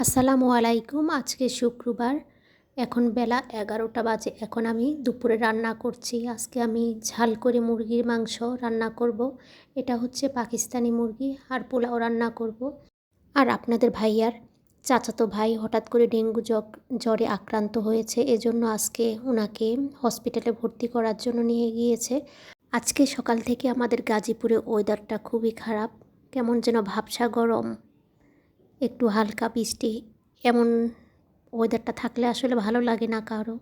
আসসালামু আলাইকুম, আজকে শুক্রবার, এখন বেলা এগারোটা বাজে। এখন আমি দুপুরে রান্না করছি। আজকে আমি ঝাল করে মুরগির মাংস রান্না করব। এটা হচ্ছে পাকিস্তানি মুরগি, আর পোলাও রান্না করব। আর আপনাদের ভাইয়ার চাচাতো ভাই হঠাৎ করে ডেঙ্গু জ্বর আক্রান্ত হয়েছে, এজন্য আজকে ওনাকে হসপিটালে ভর্তি করার জন্য নিয়ে গিয়েছে। আজকে সকাল থেকে আমাদের গাজীপুরে ওয়েদারটা খুবই খারাপ। কেমন যেন ভাবসা গরম। একটু হালকা বৃষ্টি, এমন ওয়েদারটা থাকলে আসলে ভালো লাগে না কারও।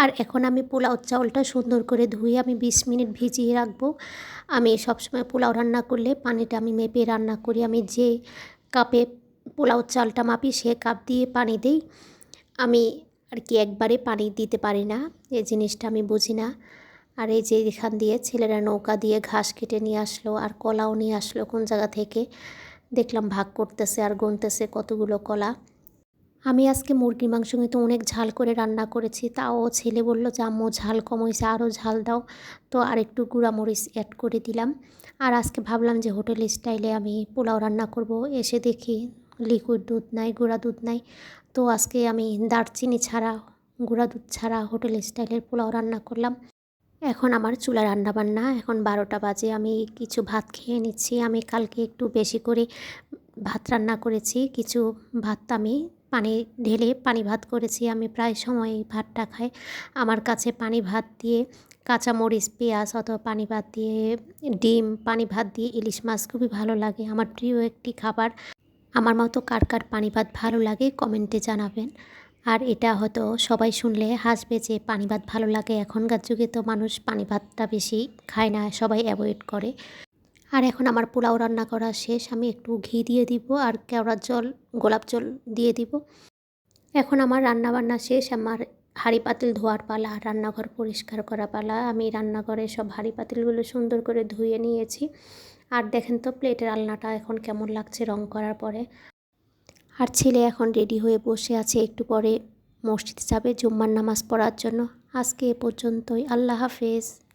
আর এখন আমি পোলাও চাউলটা সুন্দর করে ধুয়ে আমি বিশ মিনিট ভিজিয়ে রাখব। আমি সবসময় পোলাও রান্না করলে পানিটা আমি মেপে রান্না করি। আমি যে কাপে পোলাও চালটা মাপি সে কাপ দিয়ে পানি দিই। আমি আর কি একবারে পানি দিতে পারি না, এই জিনিসটা আমি বুঝি না। আর এই যে এখান দিয়ে ছেলেরা নৌকা দিয়ে ঘাস কেটে নিয়ে আসলো আর কলাও নিয়ে আসলো কোন জায়গা থেকে দেখলাম ভাগ করতেছে আর গুনতেছে কতগুলো কলা। আমি আজকে মুরগির মাংস কিন্তু অনেক ঝাল করে রান্না করেছি, তাও ছেলে বলল যে, আম্মু, ঝাল কম হয়েছে আরও ঝাল দাও। তো আর একটু গুঁড়ামরিচ অ্যাড করে দিলাম। আর আজকে ভাবলাম যে, হোটেল স্টাইলে আমি পোলাও রান্না করব। এসে দেখি লিকুইড দুধ নাই, গুঁড়া দুধ নাই। তো আজকে আমি দারচিনি ছাড়া, গুঁড়া দুধ ছাড়া হোটেল স্টাইলের পোলাও রান্না করলাম। এখন আমার চুলা রান্না বান্না এখন বারোটা বাজে, আমি কিছু ভাত খেয়ে নিচ্ছি। আমি কালকে একটু বেশি করে ভাত রান্না করেছি, কিছু ভাত আমি পানি ঢেলে পানি ভাত করেছি। আমি প্রায় সময় ভাতটা খাই। আমার কাছে পানি ভাত দিয়ে কাঁচা মরিচ পেঁয়াজ অথবা পানি ভাত দিয়ে ডিম, পানি ভাত দিয়ে ইলিশ মাছ খুবই ভালো লাগে। আমার প্রিয় একটি খাবার। আমার মতো কার কার পানি ভাত ভালো লাগে কমেন্টে জানাবেন। আর এটা হয়তো সবাই শুনলে হাসবে যে পানি ভাত ভালো লাগে। এখনকার যুগে তো মানুষ পানি ভাতটা বেশি খায় না, সবাই অ্যাভয়েড করে। আর এখন আমার পোলাও রান্না করা শেষ, আমি একটু ঘি দিয়ে দিব আর কেওড়ার জল, গোলাপ জল দিয়ে দিব। এখন আমার রান্না বান্না শেষ, আমার হাঁড়ি পাতিল ধোয়ার পালা, রান্নাঘর পরিষ্কার করা পালা। আমি রান্নাঘরে সব হাঁড়ি পাতিলগুলো সুন্দর করে ধুয়ে নিয়েছি। আর দেখেন তো প্লেটের আলনাটা এখন কেমন লাগছে রং করার পরে। আর ছেলে এখন রেডি হয়ে বসে আছে, একটু পরে মসজিদে যাবে জুম্মার নামাজ পড়ার জন্য। আজকে এ পর্যন্তই। আল্লাহ হাফেজ।